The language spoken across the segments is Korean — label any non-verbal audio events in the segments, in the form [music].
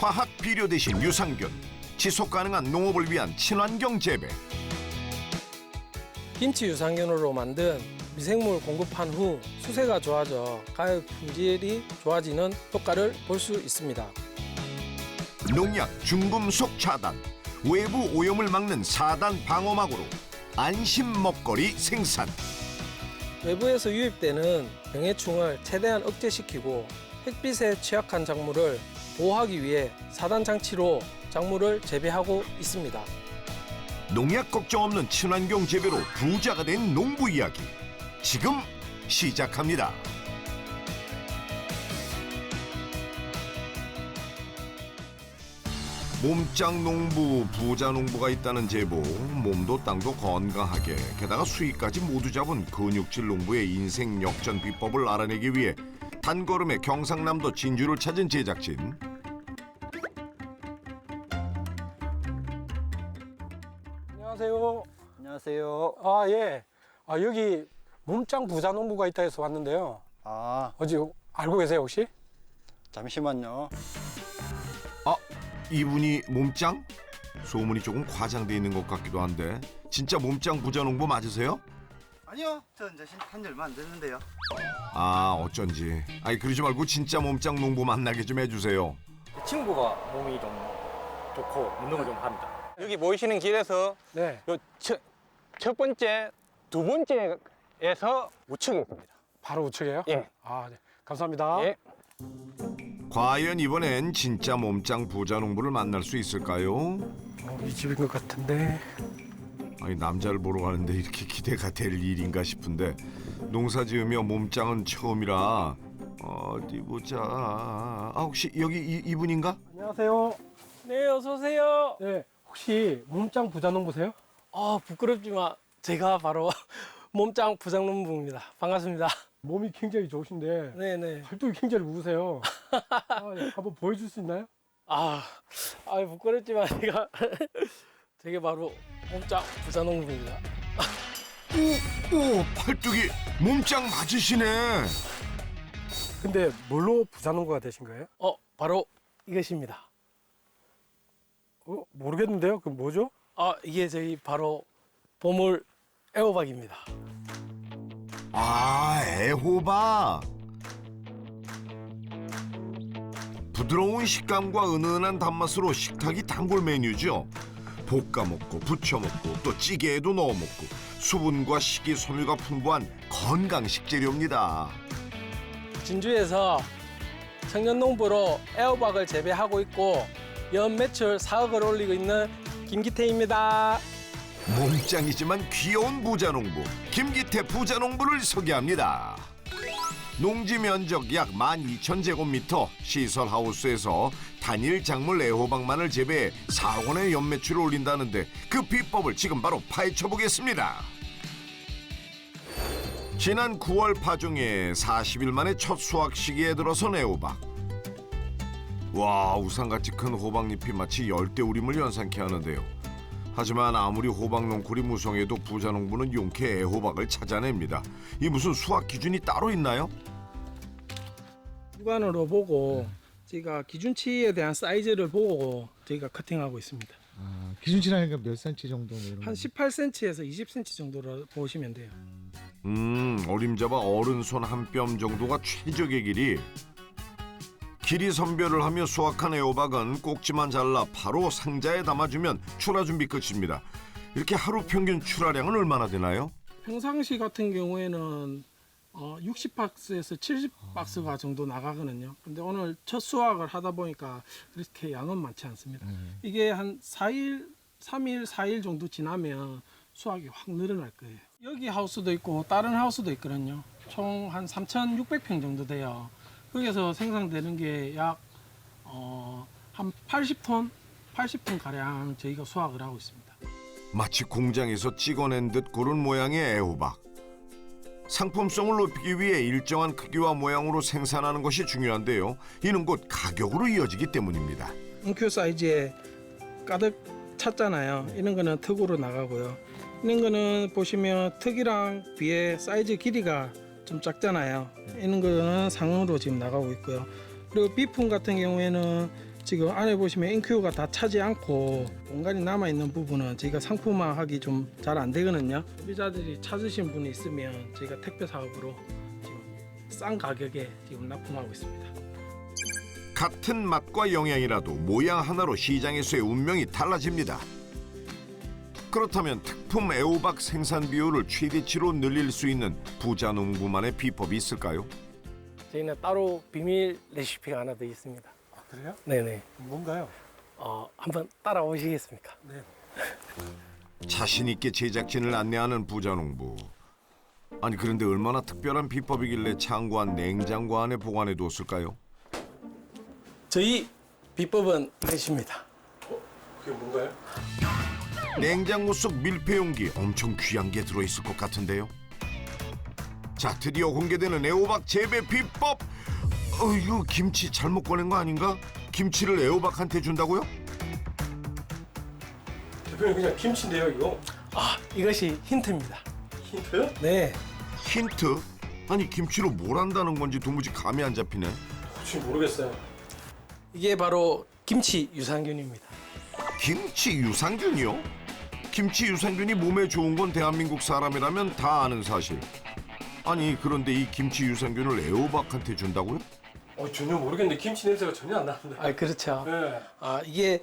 화학 비료 대신 유산균, 지속 가능한 농업을 위한 친환경 재배. 김치 유산균으로 만든 미생물 공급한 후 수세가 좋아져 가열 품질이 좋아지는 효과를 볼 수 있습니다. 농약 중금속 차단, 외부 오염을 막는 사단 방어막으로 안심 먹거리 생산. 외부에서 유입되는 병해충을 최대한 억제시키고 햇빛에 취약한 작물을 보호하기 위해 사단 장치로 작물을 재배하고 있습니다. 농약 걱정 없는 친환경 재배로 부자가 된 농부 이야기. 지금 시작합니다. 몸짱 농부, 부자 농부가 있다는 제보, 몸도 땅도 건강하게, 게다가 수익까지 모두 잡은 근육질 농부의 인생 역전 비법을 알아내기 위해 단걸음에 경상남도 진주를 찾은 제작진. 안녕하세요. 아 예. 아 여기 몸짱 부자 농부가 있다 해서 왔는데요. 아, 어디 알고 계세요 혹시? 잠시만요. 아, 이분이 몸짱? 소문이 조금 과장돼 있는 것 같기도 한데 진짜 몸짱 부자 농부 맞으세요? 아니요, 저 이제 한지 얼마 안 됐는데요. 아 어쩐지 아니 그러지 말고 진짜 몸짱 농부 만나게 좀 해주세요 친구가 몸이 좀 좋고 운동을 좀 합니다. 여기 모이시는 길에서 네. 요 첫, 첫 번째, 두 번째에서 우측에 있습니다. 바로 우측이에요? 예. 아 네. 감사합니다. 예. 과연 이번엔 진짜 몸짱 부자 농부를 만날 수 있을까요? 어, 이 집인 것 같은데. 아니 남자를 보러 가는데 이렇게 기대가 될 일인가 싶은데 농사 지으며 몸짱은 처음이라 어디 보자 아 혹시 여기 이, 이분인가? 안녕하세요. 네, 어서 오세요. 네. 혹시 몸짱 부자 농 부세요? 아, 부끄럽지만 제가 바로 [laughs] 몸짱 부장농부입니다. 반갑습니다. 몸이 굉장히 좋으신데 네, 네. 팔뚝이 굉장히 무으세요. 아, 예. 한번 보여줄 수 있나요? 아, 아 부끄럽지만 제가 [laughs] 되게 바로 몸짱 부장농부입니다. 오 팔뚝이 몸짱 맞으시네 근데 뭘로 부자 농부가 되신 거예요? 어, 바로 이것입니다. 어, 모르겠는데요. 그럼 뭐죠? 아, 이게 저희 바로 보물 애호박입니다. 아, 애호박. 부드러운 식감과 은은한 단맛으로 식탁이 단골 메뉴죠. 볶아 먹고 부쳐 먹고 또 찌개에도 넣어 먹고 수분과 식이섬유가 풍부한 건강 식 재료입니다. 진주에서 청년농부로 애호박을 재배하고 있고 연 매출 4억을 올리고 있는 김기태입니다. 몸짱이지만 귀여운 부자농부 김기태 부자농부를 소개합니다. 농지 면적 약 12,000제곱미터 시설 하우스에서 단일 작물 애호박만을 재배해 4억 원의 연매출을 올린다는데 그 비법을 지금 바로 파헤쳐 보겠습니다. 지난 9월 파종에 40일 만에 첫 수확 시기에 들어선 애호박. 와 우산같이 큰 호박잎이 마치 열대우림을 연상케 하는데요. 하지만 아무리 호박 넝쿨이 무성해도 부자 농부는 용케 애호박을 찾아냅니다. 이 무슨 수확 기준이 따로 있나요? 육안으로 보고 저희가 기준치에 대한 사이즈를 보고 저희가 커팅하고 있습니다. 아, 기준치라니까 몇 cm 정도 뭐 이런 한 거. 18cm에서 20cm 정도로 보시면 돼요. 음 어림잡아 어른 손 한 뼘 정도가 최적의 길이. 길이 선별을 하며 수확한 애호박은 꼭지만 잘라 바로 상자에 담아주면 출하 준비 끝입니다. 이렇게 하루 평균 출하량은 얼마나 되나요? 평상시 같은 경우에는 어, 60박스에서 70박스가 정도 나가거든요. 근데 오늘 첫 수확을 하다 보니까 그렇게 양은 많지 않습니다. 이게 한 4일, 3일, 4일 정도 지나면 수확이 확 늘어날 거예요. 여기 하우스도 있고 다른 하우스도 있거든요. 총 한 3,600평 정도 돼요. 거기서 생산되는 게 약 어, 한 80톤, 80톤 가량 저희가 수확을 하고 있습니다. 마치 공장에서 찍어낸 듯 고른 모양의 애호박. 상품성을 높이기 위해 일정한 크기와 모양으로 생산하는 것이 중요한데요. 이는 곧 가격으로 이어지기 때문입니다. 은큐 사이즈에 가득 찼잖아요. 이런 거는 턱으로 나가고요. 이런 거는 보시면 턱이랑 비에 사이즈 길이가 좀 작잖아요. 이런 거는 상으로 지금 나가고 있고요. 그리고 비품 같은 경우에는 지금 안에 보시면 인큐가 다 차지 않고 공간이 남아 있는 부분은 저희가 상품화하기 좀 잘 안 되거든요. 소비자들이 찾으신 분이 있으면 저희가 택배 사업으로 지금 싼 가격에 지금 납품하고 있습니다. 같은 맛과 영양이라도 모양 하나로 시장에서의 운명이 달라집니다. 그렇다면 특품 애호박 생산 비율을 최대치로 늘릴 수 있는 부자 농부만의 비법이 있을까요? 저희는 따로 비밀 레시피가 하나 더 있습니다. 그래요? 네네. 뭔가요? 어, 한번 따라오시겠습니까? 자신 있게 제작진을 안내하는 부자 농부. 아니 그런데 얼마나 특별한 비법이길래 창고 안 냉장고 안에 보관해 두었을까요? 저희 비법은 이것입니다. 그게 뭔가요? 냉장고 속 밀폐 용기 엄청 귀한 게 들어있을 것 같은데요. 자 드디어 공개되는 애호박 재배 비법. 어 이거 김치 잘못 꺼낸 거 아닌가? 김치를 애호박한테 준다고요? 대표님 그냥 김치인데요 이거? 아, 이것이 힌트입니다. 힌트요? 네. 힌트? 아니 김치로 뭘 한다는 건지 도무지 감이 안 잡히네. 지금 모르겠어요. 이게 바로 김치 유산균입니다. 김치 유산균이요? 김치 유산균이 몸에 좋은 건 대한민국 사람이라면 다 아는 사실. 아니 그런데 이 김치 유산균을 애호박한테 준다고요? 어 전혀 모르겠는데 김치 냄새가 전혀 안 나는데. 아, 그렇죠. 네. 아, 이게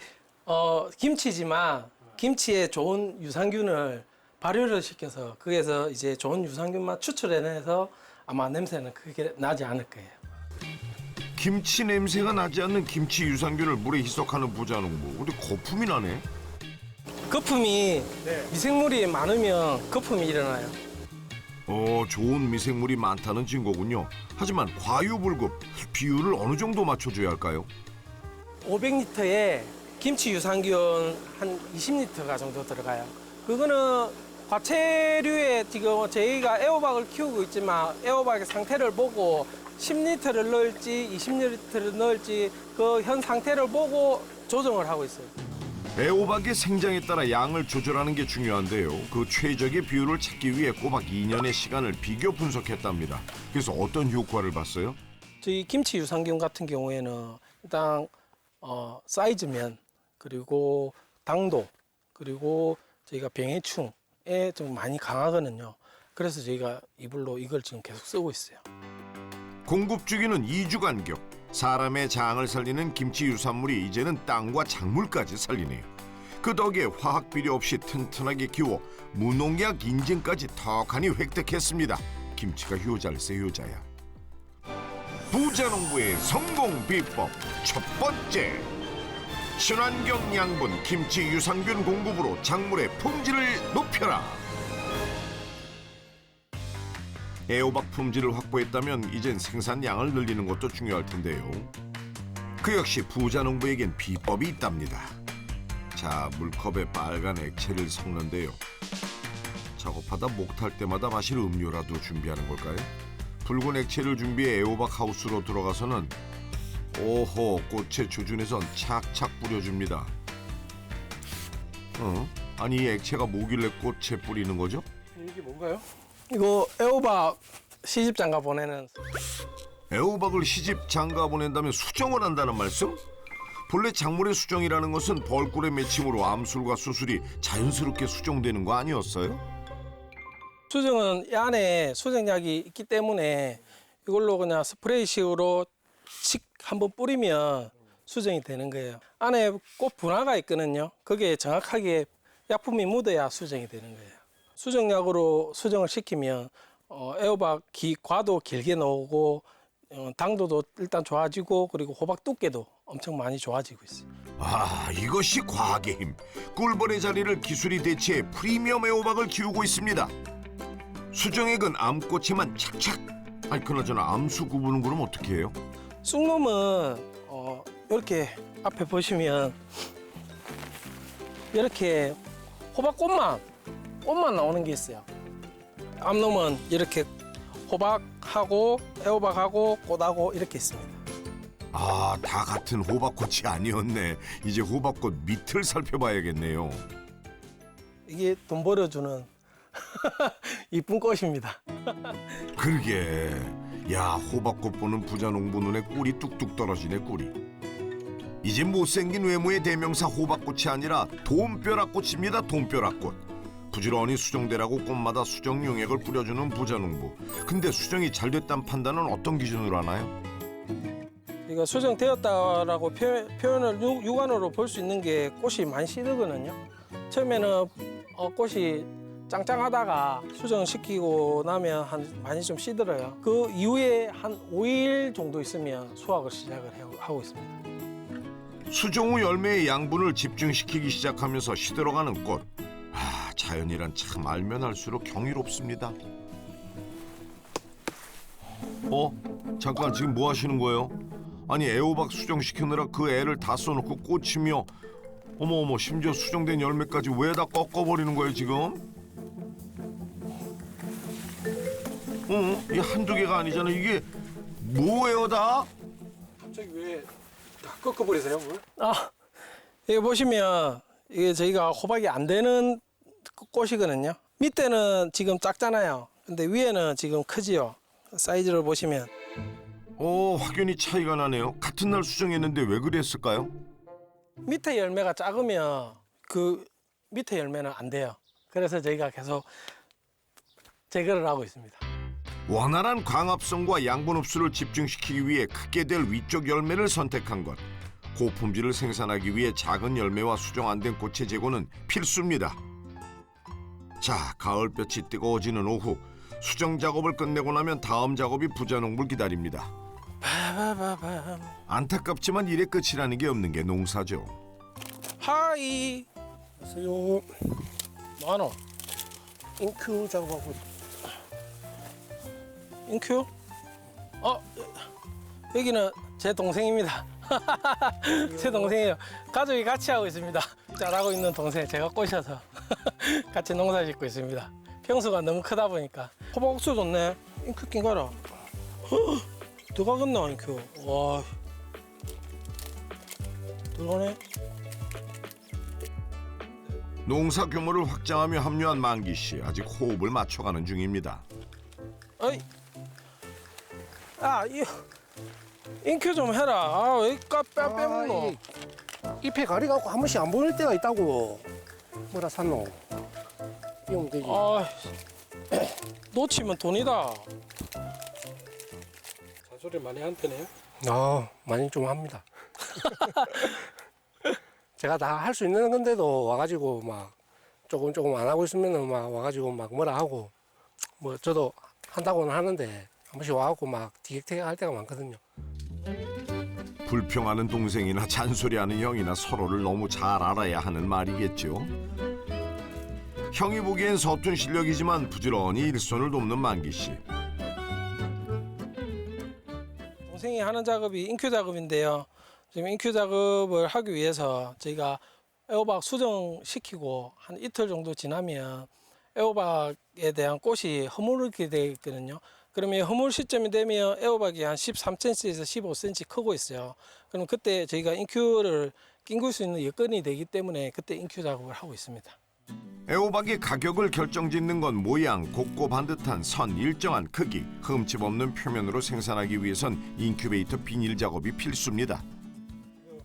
어, 김치지만 김치에 좋은 유산균을 발효를 시켜서 거기에서 이제 좋은 유산균만 추출해내서 아마 냄새는 크게 나지 않을 거예요. 김치 냄새가 나지 않는 김치 유산균을 물에 희석하는 부자농부. 근데 거품이 나네. 거품이 미생물이 많으면 거품이 일어나요. 어, 좋은 미생물이 많다는 증거군요. 하지만 과유불급 비율을 어느 정도 맞춰줘야 할까요? 500리터에 김치 유산균 한 20리터가 정도 들어가요. 그거는 과체류에 지금 저희가 애호박을 키우고 있지만 애호박의 상태를 보고 10리터를 넣을지 20리터를 넣을지 그 현 상태를 보고 조정을 하고 있어요. 애호박의 생장에 따라 양을 조절하는 게 중요한데요. 그 최적의 비율을 찾기 위해 꼬박 2년의 시간을 비교 분석했답니다. 그래서 어떤 효과를 봤어요? 저희 김치 유산균 같은 경우에는 일단 어, 사이즈면 그리고 당도 그리고 저희가 병해충에 좀 많이 강하거든요. 그래서 저희가 이불로 이걸 지금 계속 쓰고 있어요. 공급 주기는 2주 간격. 사람의 장을 살리는 김치 유산물이 이제는 땅과 작물까지 살리네요. 그 덕에 화학 비료 없이 튼튼하게 키워 무농약 인증까지 턱하니 획득했습니다. 김치가 효자일세 효자야. 부자 농부의 성공 비법 첫 번째 친환경 양분 김치 유산균 공급으로 작물의 품질을 높여라. 애호박 품질을 확보했다면 이젠 생산량을 늘리는 것도 중요할 텐데요. 그 역시 부자 농부에겐 비법이 있답니다. 자, 물컵에 빨간 액체를 섞는데요. 작업하다 목탈 때마다 마실 음료라도 준비하는 걸까요? 붉은 액체를 준비해 애호박 하우스로 들어가서는 오호 꽃의 주준에선 착착 뿌려줍니다. 어? 아니 이 액체가 뭐길래 꽃에 뿌리는 거죠? 이게 뭔가요? 이거 애호박 시집 장가 보내는 애호박을 시집 장가 보낸다면 수정을 한다는 말씀? 본래 작물의 수정이라는 것은 벌꿀의 맺힘으로 암술과 수술이 자연스럽게 수정되는 거 아니었어요? 수정은 이 안에 수정약이 있기 때문에 이걸로 그냥 스프레이식으로 칙 한번 뿌리면 수정이 되는 거예요. 안에 꽃 분화가 있거든요. 거기에 정확하게 약품이 묻어야 수정이 되는 거예요. 수정약으로 수정을 시키면 어, 애호박 기 과도 길게 나오고 어, 당도도 일단 좋아지고 그리고 호박 두께도 엄청 많이 좋아지고 있어요. 아 이것이 과학의 힘 꿀벌의 자리를 기술이 대체해 프리미엄 애호박을 키우고 있습니다 수정액은 암꽃에만 착착 아니 그나저나 암수 구분은 그럼 어떻게 해요? 쑥놈은 어, 이렇게 앞에 보시면 이렇게 호박꽃만 꽃만 나오는 게 있어요. 암놈은 이렇게 호박하고 애호박하고 꽃하고 이렇게 있습니다. 아 다 같은 호박꽃이 아니었네 이제 호박꽃 밑을 살펴봐야겠네요 이게 돈 벌어주는 [laughs] 이쁜 꽃입니다. [laughs] 그러게 야 호박꽃 보는 부자 농부 눈에 꿀이 뚝뚝 떨어지네 꿀이 이제 못생긴 외모의 대명사 호박꽃이 아니라 돈벼락꽃입니다. 돈벼락꽃. 부지런히 수정되라고 꽃마다 수정 용액을 뿌려주는 부자농부. 근데 수정이 잘 됐다는 판단은 어떤 기준으로 하나요? 이거 수정되었다라고 표, 표현을 육, 육안으로 볼 수 있는 게 꽃이 많이 시들거든요. 처음에는 어, 꽃이 짱짱하다가 수정시키고 나면 한 많이 좀 시들어요. 그 이후에 한 5일 정도 있으면 수확을 시작을 해- 하고 있습니다. 수정 후 열매의 양분을 집중시키기 시작하면서 시들어가는 꽃. 아, 자연이란 참 알면 알수록 경이롭습니다. 어? 잠깐 지금 뭐 하시는 거예요? 아니 애호박 수정시키느라 그 애를 다 써놓고 꽂히며 어머 어머 심지어 수정된 열매까지 왜 다 꺾어버리는 거예요 지금? 어? 이 한두 개가 아니잖아 이게 뭐예요 다? 갑자기 왜 다 꺾어버리세요, 뭘? 아, 여기 보시면 이게 저희가 호박이 안 되는 꽃이거든요. 밑에는 지금 작잖아요. 근데 위에는 지금 크지요. 사이즈를 보시면 어, 확연히 차이가 나네요. 같은 날 수정했는데 왜 그랬을까요? 밑에 열매가 작으면 그 밑에 열매는 안 돼요. 그래서 저희가 계속 제거를 하고 있습니다. 원활한 광합성과 양분 흡수를 집중시키기 위해 크게 될 위쪽 열매를 선택한 것. 고품질을 생산하기 위해 작은 열매와 수정 안 된 꽃의 제거는 필수입니다. 자, 가을볕이 뜨거워지는 오후 수정 작업을 끝내고 나면 다음 작업이 부자 농부를 기다립니다. 바바바밤. 안타깝지만 일의 끝이라는 게 없는 게 농사죠. 하이. 안녕하세요. 뭐하노? 인큐 작업하고 인큐? 어, 여기는 제 동생입니다. [laughs] 제 동생이에요. 가족이 같이 하고 있습니다. 잘하고 있는 동생 제가 꼬셔서 [laughs] 같이 농사 짓고 있습니다. 평수가 너무 크다 보니까 호박 옥수 좋네. 인큐 낀 거라. 들어가겠나 [gasps] 인큐? 와, 들어가네. 농사 규모를 확장하며 합류한 만기 씨 아직 호흡을 맞춰가는 중입니다. 어이, 아, 이 인큐 좀 해라. 아, 왜 까빼 빼먹노? 잎에 가리 갖고 한 번씩 안 보일 때가 있다고. 뭐라 샀노? 이러면 되지. 아, [clears throat] 놓치면 돈이다. 잔소리 많이 한 편이에요? 아, 많이 좀 합니다. [laughs] 제가 다 할 수 있는 건데도 와가지고 막 조금 조금 안 하고 있으면은 막 와가지고 막 뭐라 하고 뭐 저도 한다고는 하는데 한 번씩 와갖고 막 디귿택 할 때가 많거든요. 불평하는 동생이나 잔소리하는 형이나 서로를 너무 잘 알아야 하는 말이겠죠. 형이 보기엔 서툰 실력이지만 부지런히 일손을 돕는 만기 씨. 동생이 하는 작업이 인큐 작업인데요. 지금 인큐 작업을 하기 위해서 저희가 애호박 수정시키고 한 이틀 정도 지나면 애호박에 대한 꽃이 허물게 되어 있거든요. 그러면 허물 시점이 되면 애호박이 한 13cm에서 15cm 크고 있어요. 그럼 그때 저희가 인큐를 낑길 수 있는 여건이 되기 때문에 그때 인큐 작업을 하고 있습니다. 애호박의 가격을 결정짓는 건 모양, 곱고 반듯한 선, 일정한 크기, 흠집 없는 표면으로 생산하기 위해선 인큐베이터 비닐 작업이 필수입니다.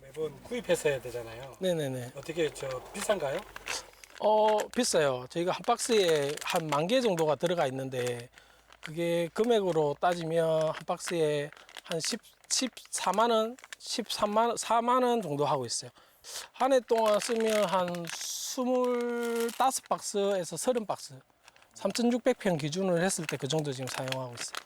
매번 구입했어야 되잖아요. 네네네. 어떻게 저 비싼가요? 어 비싸요. 저희가 한 박스에 한 만 개 정도가 들어가 있는데 그게 금액으로 따지면 한 박스에 한 10, 14만 원, 13만 원, 4만 원 정도 하고 있어요. 한 해 동안 쓰면 한 25박스에서 30박스. 3,600평 기준으로 했을 때 그 정도 지금 사용하고 있어요.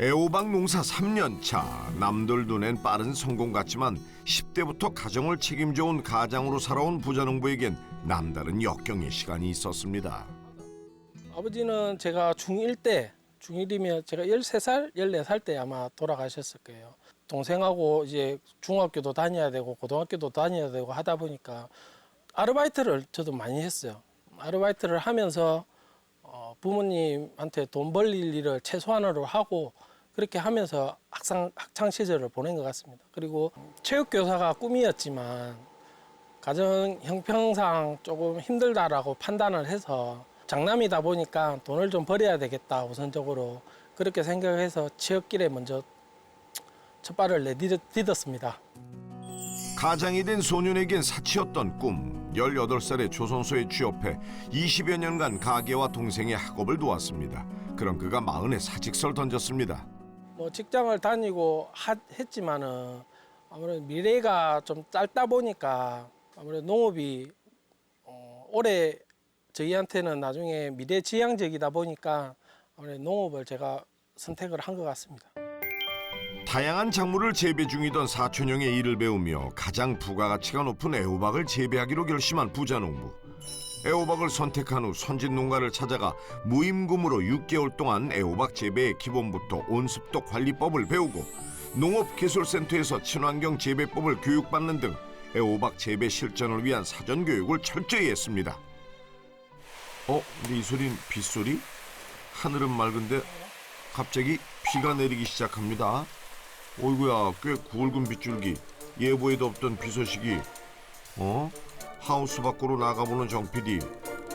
애호박 농사 3년 차. 남들 눈엔 빠른 성공 같지만 10대부터 가정을 책임져온 가장으로 살아온 부자농부에겐 남다른 역경의 시간이 있었습니다. 아버지는 제가 중1 때, 중1이면 제가 13살, 14살 때 아마 돌아가셨을 거예요. 동생하고 이제 중학교도 다녀야 되고 고등학교도 다녀야 되고 하다 보니까 아르바이트를 저도 많이 했어요. 아르바이트를 하면서 어, 부모님한테 돈 벌릴 일을 최소한으로 하고 그렇게 하면서 학상, 학창 시절을 보낸 것 같습니다. 그리고 체육교사가 꿈이었지만 가정 형평상 조금 힘들다라고 판단을 해서 장남이다 보니까 돈을 좀 벌여야 되겠다 우선적으로 그렇게 생각해서 취업길에 먼저 첫 발을 내디뎠습니다. 가장이 된 소년에겐 사치였던 꿈. 18살의 조선소에 취업해 20여 년간 가게와 동생의 학업을 도왔습니다. 그런 그가 마흔에 사직서를 던졌습니다. 뭐 직장을 다니고 하, 했지만은 아무래도 미래가 좀 짧다 보니까 아무래도 농업이 어, 올해 저희한테는 나중에 미래지향적이다 보니까 농업을 제가 선택을 한 것 같습니다. 다양한 작물을 재배 중이던 사촌형의 일을 배우며 가장 부가가치가 높은 애호박을 재배하기로 결심한 부자농부. 애호박을 선택한 후 선진 농가를 찾아가 무임금으로 6개월 동안 애호박 재배의 기본부터 온습도 관리법을 배우고 농업기술센터에서 친환경 재배법을 교육받는 등 애호박 재배 실전을 위한 사전 교육을 철저히 했습니다. 어? 근데 이 소린 빗소리? 하늘은 맑은데 갑자기 비가 내리기 시작합니다. 어이구야 꽤 굵은 빗줄기 예보에도 없던 비 소식이 어? 하우스 밖으로 나가보는 정 PD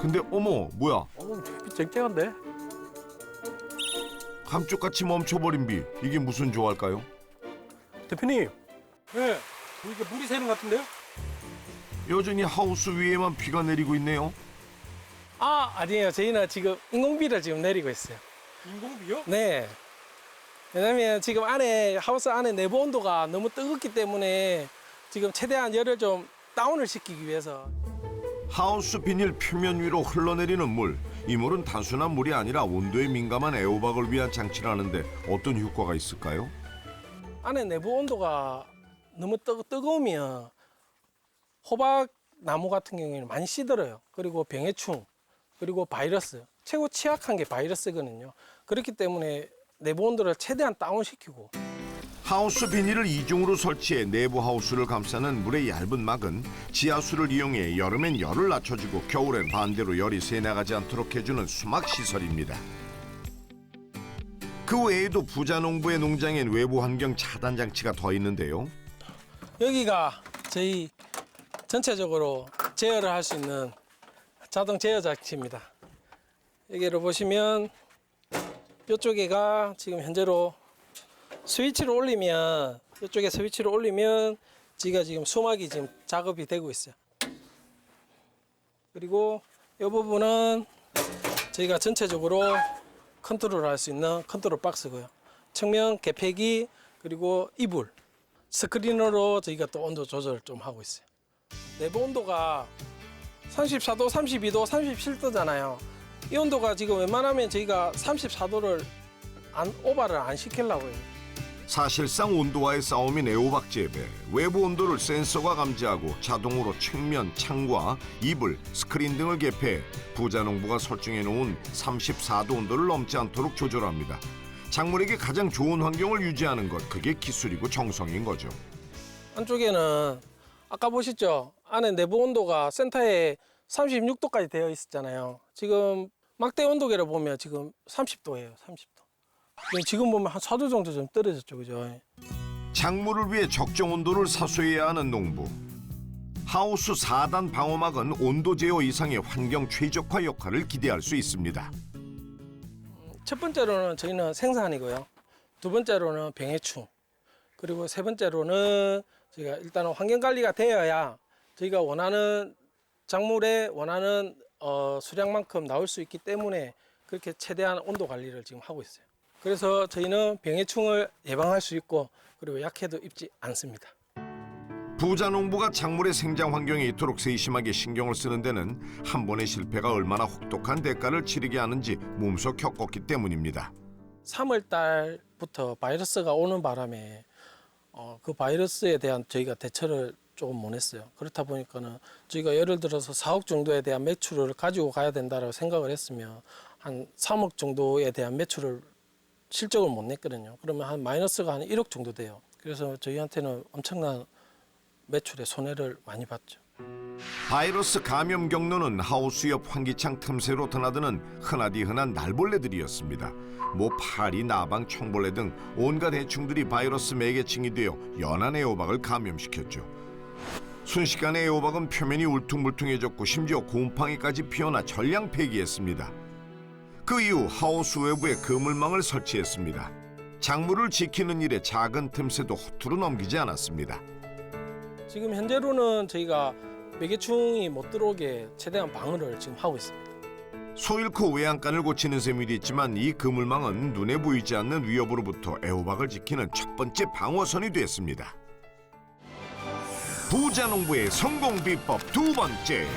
근데 어머 뭐야 어, 쨍쨍한데? 감쪽같이 멈춰버린 비 이게 무슨 조할까요? 대표님, 네, 이게 물이 새는 것 같은데요? 여전히 하우스 위에만 비가 내리고 있네요 아 아니에요. 저희는 지금 인공비를 지금 내리고 있어요. 인공비요? 네. 왜냐면 지금 안에 하우스 안에 내부 온도가 너무 뜨겁기 때문에 지금 최대한 열을 좀 다운을 시키기 위해서 하우스 비닐 표면 위로 흘러내리는 물. 이 물은 단순한 물이 아니라 온도에 민감한 애호박을 위한 장치라는데 어떤 효과가 있을까요? 안에 내부 온도가 너무 뜨, 뜨거우면 호박 나무 같은 경우에는 많이 시들어요. 그리고 병해충 그리고 바이러스 최고 취약한 게 바이러스거든요. 그렇기 때문에 내부 온도를 최대한 다운시키고 하우스 비닐을 이중으로 설치해 내부 하우스를 감싸는 물의 얇은 막은 지하수를 이용해 여름엔 열을 낮춰주고 겨울엔 반대로 열이 새나가지 않도록 해주는 수막 시설입니다. 그 외에도 부자 농부의 농장엔 외부 환경 차단 장치가 더 있는데요. 여기가 저희 전체적으로 제어를 할 수 있는 자동 제어 장치입니다. 여기를 보시면 이쪽에가 지금 현재로 스위치를 올리면 이쪽에 스위치를 올리면 지가 지금 수막이 지금 작업이 되고 있어요. 그리고 이 부분은 저희가 전체적으로 컨트롤 할 수 있는 컨트롤 박스고요. 측면 개폐기 그리고 이불 스크린으로 저희가 또 온도 조절을 좀 하고 있어요. 내부 온도가 34도, 32도, 37도잖아요. 이 온도가 지금 웬만하면 저희가 34도를 안 오바를 안 시키려고 해요. 사실상 온도와의 싸움인 애호박 재배. 외부 온도를 센서가 감지하고 자동으로 측면, 창과 이불, 스크린 등을 개폐해 부자 농부가 설정해 놓은 34도 온도를 넘지 않도록 조절합니다. 작물에게 가장 좋은 환경을 유지하는 것, 그게 기술이고 정성인 거죠. 안쪽에는 아까 보셨죠? 안에 내부 온도가 센터에 36도까지 되어 있었잖아요. 지금 막대 온도계를 보면 지금 30도예요. 30도. 지금 보면 한 4도 정도 좀 떨어졌죠. 그죠? 작물을 위해 적정 온도를 사수해야 하는 농부. 하우스 4단 방어막은 온도 제어 이상의 환경 최적화 역할을 기대할 수 있습니다. 첫 번째로는 저희는 생산이고요. 두 번째로는 병해충. 그리고 세 번째로는 저희가 일단은 환경 관리가 되어야 저희가 원하는 작물에 원하는 어, 수량만큼 나올 수 있기 때문에 그렇게 최대한 온도 관리를 지금 하고 있어요. 그래서 저희는 병해충을 예방할 수 있고 그리고 약해도 입지 않습니다. 부자 농부가 작물의 생장 환경에 이토록 세심하게 신경을 쓰는 데는 한 번의 실패가 얼마나 혹독한 대가를 치르게 하는지 몸소 겪었기 때문입니다. 3월 달부터 바이러스가 오는 바람에 어, 그 바이러스에 대한 저희가 대처를 조금 못 했어요. 그렇다 보니까는 저희가 예를 들어서 4억 정도에 대한 매출을 가지고 가야 된다고 생각을 했으면 한 3억 정도에 대한 매출을 실적을 못 냈거든요. 그러면 한 마이너스가 한 1억 정도 돼요. 그래서 저희한테는 엄청난 매출에 손해를 많이 봤죠. 바이러스 감염 경로는 하우스 옆 환기창 틈새로 드나드는 흔하디 흔한 날벌레들이었습니다. 뭐 파리, 나방, 청벌레 등 온갖 해충들이 바이러스 매개층이 되어 연한 애호박을 감염시켰죠. 순식간에 애호박은 표면이 울퉁불퉁해졌고 심지어 곰팡이까지 피어나 전량 폐기했습니다. 그 이후 하우스 외부에 그물망을 설치했습니다. 작물을 지키는 일에 작은 틈새도 허투루 넘기지 않았습니다. 지금 현재로는 저희가 매개충이 못 들어오게 최대한 방어를 지금 하고 있습니다. 소 잃고 외양간을 고치는 셈이 됐지만 이 그물망은 눈에 보이지 않는 위협으로부터 애호박을 지키는 첫 번째 방어선이 됐습니다. 부자 농부의 성공 비법 두 번째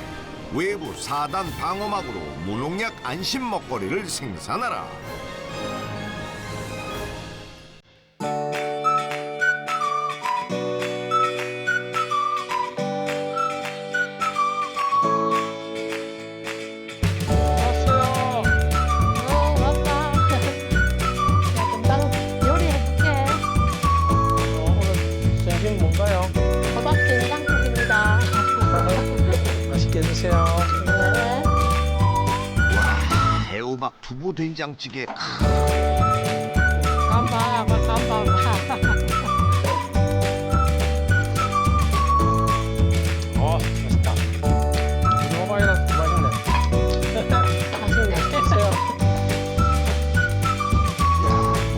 외부 4단 방어막으로 무농약 안심 먹거리를 생산하라. 된장찌개 간봐, 간봐. 어, 맛있다. 맛있네. 맛있네. 드세요.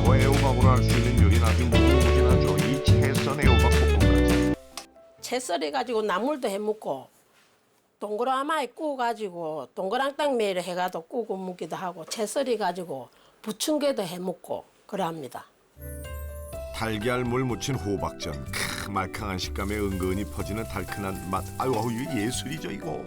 뭐 애호박으로 할 수 있는 요리는 아주 무궁무진하죠. 이 채썬 애호박 볶음까지. 채 썰어 가지고 나물도 해 먹고 동그라마에 구워 가지고 동그랑땅 매를 해 가지고 구워 먹기도 하고 채 썰어 가지고 부침개도 해 먹고 그럽니다. 달걀 물 묻힌 호박전 크, 말캉한 식감에 은근히 퍼지는 달큰한 맛 아유 아유 이거 예술이죠 이거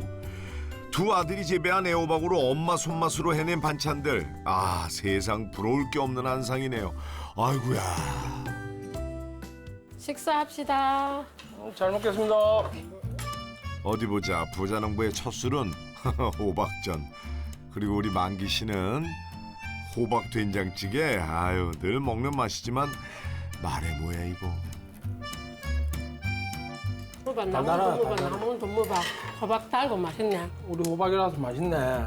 두 아들이 재배한 애호박으로 엄마 손맛으로 해낸 반찬들 아 세상 부러울 게 없는 한상이네요 아이고야 식사합시다. 어, 잘 먹겠습니다. 어디 보자 부자농부의 첫 술은 [laughs] 호박전 그리고 우리 만기 씨는 호박 된장찌개 아유 늘 먹는 맛이지만 말해 뭐야 이거 먹어봐, 달달하다, 먹어봐, 달달해. 나물도 먹어봐. 호박 달고 맛있네. 우리 호박이라서 맛있네.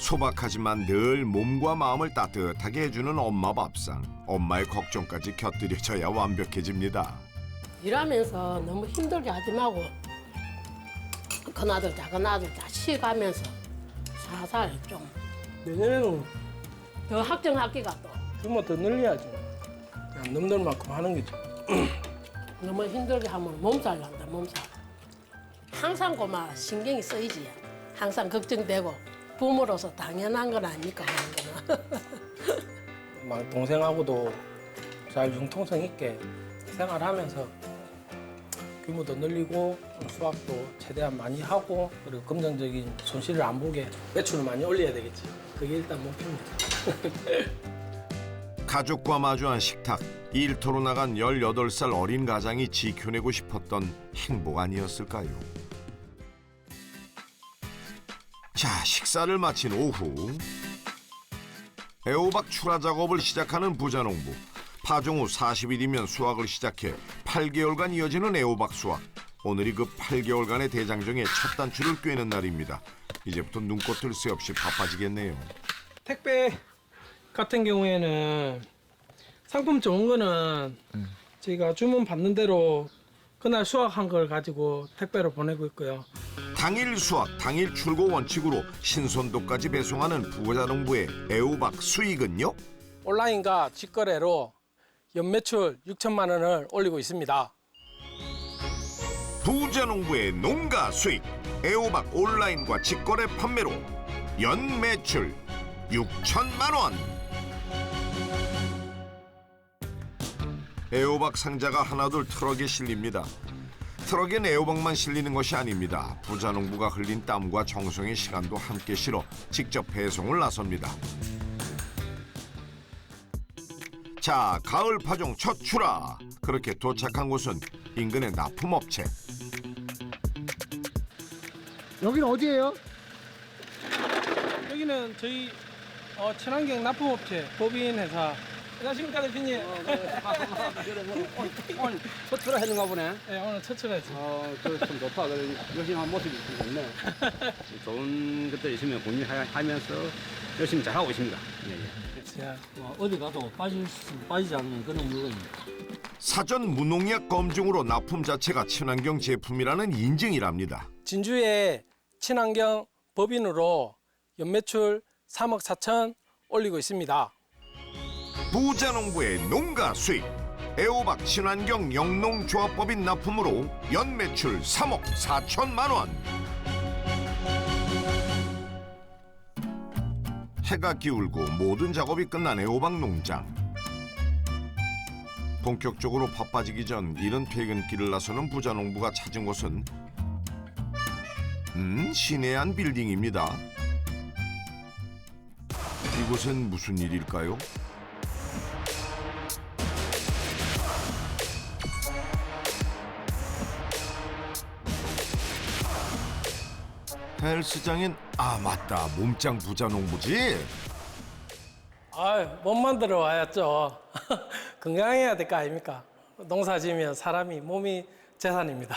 소박하지만 늘 몸과 마음을 따뜻하게 해주는 엄마 밥상 엄마의 걱정까지 곁들여져야 완벽해집니다 일하면서 너무 힘들게 하지 말고 큰 아들, 작은 아들 다 쉬어가면서 살살 좀. 더 내년에는 확정하기가 또. 규모 더 늘려야죠. 그냥 넘들 만큼 하는 거죠. [clears throat] 너무 힘들게 하면 몸살 난다 몸살. 항상 고마 신경이 쓰이지. 항상 걱정되고 부모로서 당연한 건 아닙니까 그런 거는 막 동생하고도 잘 융통성 있게 생활하면서 규모도 늘리고 수확도 최대한 많이 하고 그리고 긍정적인 손실을 안 보게 매출을 많이 올려야 되겠지. 그게 일단 목표입니다. [laughs] 가족과 마주한 식탁 일터로 나간 18살 어린 가장이 지켜내고 싶었던 행복 아니었을까요? 자 식사를 마친 오후 애호박 출하 작업을 시작하는 부자농부 파종 후 40일이면 수확을 시작해 8개월간 이어지는 애호박 수확 오늘이 그 8개월간의 대장정의 첫 단추를 꿰는 날입니다 이제부터 눈꽃 뜰새 없이 바빠지겠네요 택배 같은 경우에는 상품 좋은 거는 저희가 주문 받는 대로 그날 수확한 걸 가지고 택배로 보내고 있고요. 당일 수확, 당일 출고 원칙으로 신선도까지 배송하는 부자농부의 애호박 수익은요? 온라인과 직거래로 연매출 6천만 원을 올리고 있습니다. 부자 농부의 농가 수익, 애호박 온라인과 직거래 판매로 연 매출 6천만 원. 애호박 상자가 하나둘 트럭에 실립니다. 트럭엔 애호박만 실리는 것이 아닙니다. 부자 농부가 흘린 땀과 정성의 시간도 함께 실어 직접 배송을 나섭니다. 자, 가을 파종 첫 출하. 그렇게 도착한 곳은 인근의 납품업체. 여기는 어디예요? 여기는 저희 어, 친환경 납품업체 법인 회사. 안녕하십니까 대표님. 오늘 첫 출하 했는가 보네. 네, 오늘 첫 출하했습니다. 어, 그참 좋다. 그래, 열심히 한 모습이 좀 좋네. [laughs] 좋은 것들 있으면 공유하면서 열심히 잘하고 있습니다. 예, 예. 제가 어, 어디 가도 빠질 수, 빠지지 않는 그런 물건입니다. 사전 무농약 검증으로 납품 자체가 친환경 제품이라는 인증이랍니다. 진주의 친환경 법인으로 연매출 3억 4천 올리고 있습니다. 부자농부의 농가 수익 애호박 친환경 영농조합법인 납품으로 연매출 3억 4천만 원. 해가 기울고 모든 작업이 끝난 애호박 농장. 본격적으로 바빠지기 전 이른 퇴근길을 나서는 부자 농부가 찾은 곳은 음, 신해안 빌딩입니다. 이곳엔 무슨 일일까요? 헬스장엔 아 맞다 몸짱 부자 농부지 아유, 몸만 들어 와야죠. 건강해야 될 거 아닙니까? 농사 지으면 사람이 몸이 재산입니다.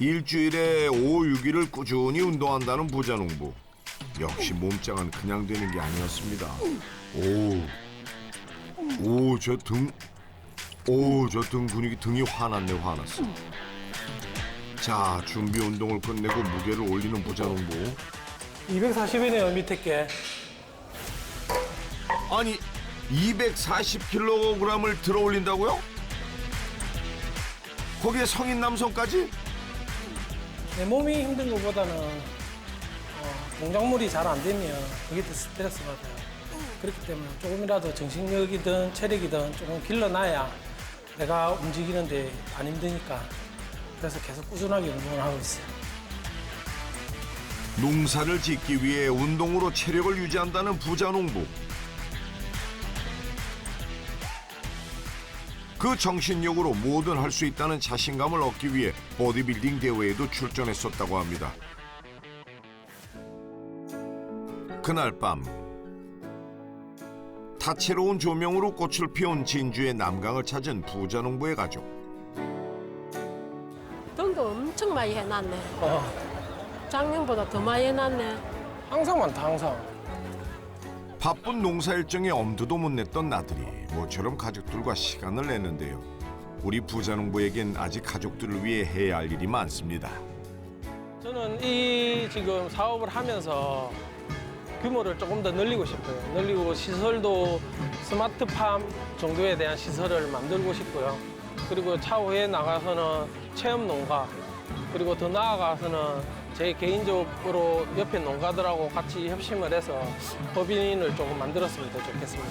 일주일에 5, 6일을 꾸준히 운동한다는 부자 농부 역시 몸짱은 그냥 되는 게 아니었습니다 오오저 등오저 등 근육이 등이 화났네 화났어 자 준비 운동을 끝내고 무게를 올리는 부자농부 240이네요, 밑에 게. 아니 240kg을 들어 올린다고요? 거기에 성인 남성까지? 내 몸이 힘든 것보다는 어, 동작물이 잘 안 되면 그게 더 스트레스 받아요. 그렇기 때문에 조금이라도 정신력이든 체력이든 조금 길러놔야 내가 움직이는데 안 힘드니까 그래서 계속 꾸준하게 운동을 하고 있어요. 농사를 짓기 위해 운동으로 체력을 유지한다는 부자 농부. 그 정신력으로 뭐든 할 수 있다는 자신감을 얻기 위해 보디빌딩 대회에도 출전했었다고 합니다. 그날 밤 다채로운 조명으로 꽃을 피운 진주의 남강을 찾은 부자 농부의 가족. 엄청 많이 해놨네. 어, 작년보다 더 많이 해놨네. 항상 많다, 항상. 바쁜 농사 일정에 엄두도 못 냈던 나들이 모처럼 가족들과 시간을 내는데요. 우리 부자농부에겐 아직 가족들을 위해 해야 할 일이 많습니다. 저는 이 지금 사업을 하면서 규모를 조금 더 늘리고 싶어요. 늘리고 시설도 스마트팜 정도에 대한 시설을 만들고 싶고요. 그리고 차후에 나가서는 체험 농가 그리고 더 나아가서는 제 개인적으로 옆에 농가들하고 같이 협심을 해서 법인을 조금 만들었으면 더 좋겠습니다.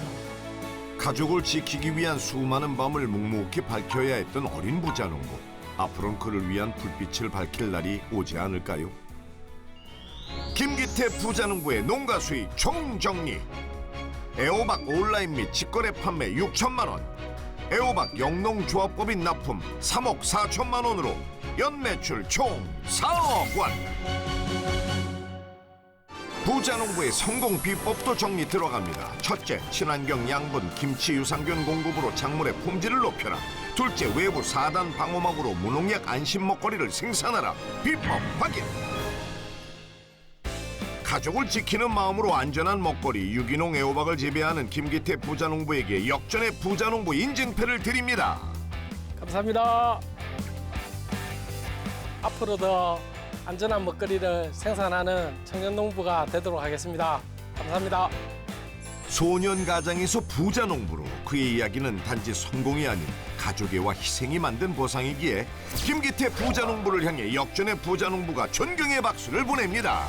가족을 지키기 위한 수많은 밤을 묵묵히 밝혀야 했던 어린 부자농부. 앞으로는 그를 위한 불빛을 밝힐 날이 오지 않을까요? 김기태 부자농부의 농가 수익 총정리. 애호박 온라인 및 직거래 판매 6천만 원. 애호박 영농조합법인 납품 3억 4천만 원으로 연매출 총 4억 원. 부자농부의 성공 비법도 정리 들어갑니다. 첫째, 친환경 양분 김치 유산균 공급으로 작물의 품질을 높여라. 둘째, 외부 4단 방호막으로 무농약 안심 먹거리를 생산하라. 비법 확인. 가족을 지키는 마음으로 안전한 먹거리 유기농 애호박을 재배하는 김기태 부자농부에게 역전의 부자농부 인증패를 드립니다. 감사합니다. 앞으로 더 안전한 먹거리를 생산하는 청년농부가 되도록 하겠습니다. 감사합니다. 소년 가장에서 부자 농부로 그의 이야기는 단지 성공이 아닌 가족애와 희생이 만든 보상이기에 김기태 부자 농부를 향해 역전의 부자 농부가 존경의 박수를 보냅니다.